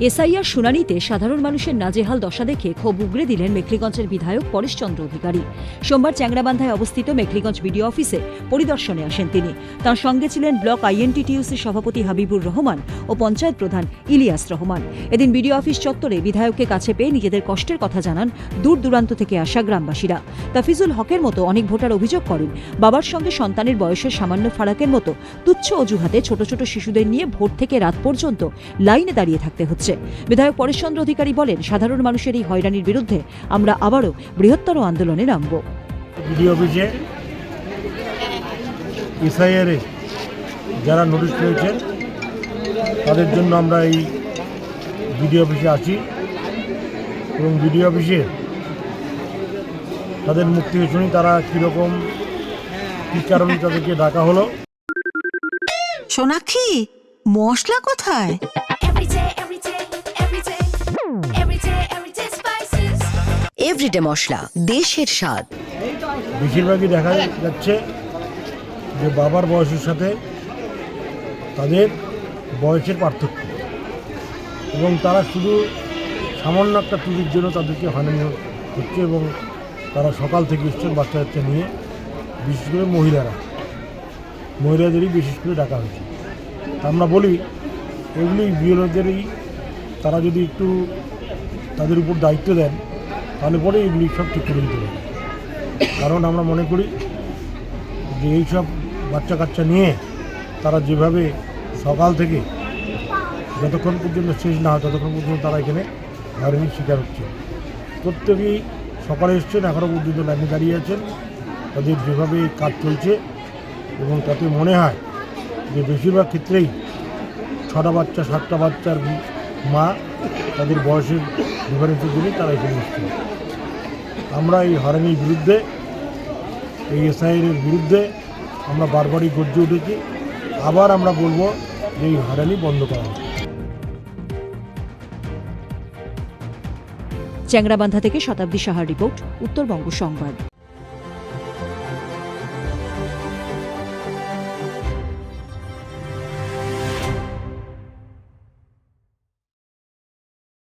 SIR শুনানিতে সাধারণ মানুষের নাজেহাল দশা দেখে ক্ষোভ উগরে দিলেন মেখলিগঞ্জের বিধায়ক পরেশচন্দ্র অধিকারী। সোমবার চ্যাংরাবান্ধায় অবস্থিত মেখলিগঞ্জ বিডিও অফিসে পরিদর্শনে আসেন তিনি। তার সঙ্গে ছিলেন ব্লক আইএনটিটিউসির সভাপতি হাবিবুর রহমান ও পঞ্চায়েত প্রধান ইলিয়াস রহমান। এদিন বিডিও অফিস চত্বরে বিধায়ককে কাছে পেয়ে নিজেদের কষ্টের কথা জানান দূর দূরান্ত থেকে আসা গ্রামবাসীরা। তাফিজুল হকের মতো অনেক ভোটার অভিযোগ করেন, বাবার সঙ্গে সন্তানের বয়সের সামান্য ফারাকের মতো তুচ্ছ অজুহাতে ছোট ছোট শিশুদের নিয়ে ভোট থেকে রাত পর্যন্ত লাইনে দাঁড়িয়ে থাকতে হচ্ছে। বিধায়ক পরেশচন্দ্র অধিকারী বলেন সাধারণ মানুষের এই হয়রানির বিরুদ্ধে আমরা আবারও বৃহত্তর আন্দোলনে নামব। বিডিও অফিসে এসআইআরে যারা নোটিশ পেয়েছেন তাদের জন্য আমরা এই বিডিও অফিসে আছি এবং বিডিও অফিসে তাদের থেকে শুনি তারা কীরকম কী কারণে তাদেরকে ডাকা হলো। সোনাক্ষী মশলা কোথায়? এভরিডে মশলা, দেশের স্বাদ। বেশিরভাগই দেখা যাচ্ছে যে বাবার বয়সের সাথে তাদের বয়সের পার্থক্য। এবং তারা শুধু সামান্য একটা তুলির জন্য তাদেরকে হয়রানি হচ্ছে এবং তারা সকাল থেকে এসছেন বাচ্চা বাচ্চা নিয়ে, বিশেষ করে মহিলারা। মহিলাদেরই বিশেষ করে ডাকা হয়েছে। আমরা বলি, এগুলি বিএলওদেরই তারা যদি একটু তাদের উপর দায়িত্ব দেন তাহলে পরে এগুলি সব ঠিক করে দিতে পারে কারণ আমরা মনে করি যে এইসব বাচ্চা কাচ্চা নিয়ে তারা যেভাবে সকাল থেকে যতক্ষণ পর্যন্ত শেষ না হয়, ততক্ষণ পর্যন্ত তারা এখানে হয়রানির শিকার হচ্ছে। প্রত্যেকেই সকালে এসছেন এখনও পর্যন্ত লাইনে দাঁড়িয়ে আছেন। তাদের যেভাবে কাজ চলছে এবং তাতে মনে হয় যে বেশিরভাগ ক্ষেত্রেই ছটা বাচ্চা, সাতটা বাচ্চার মা, তাদের বয়সের ডিফারেন্সের জন্যই তারা এখানে এসছেন আমরা এই হয়রানির বিরুদ্ধে, এই এসআইয়ের বিরুদ্ধে আমরা বারবারই গর্জে উঠেছি। আবার আমরা বলব যে এই হয়রানি বন্ধ করা চ্যাংরাবান্ধা থেকে শতাব্দী সাহার রিপোর্ট, উত্তরবঙ্গ সংবাদ।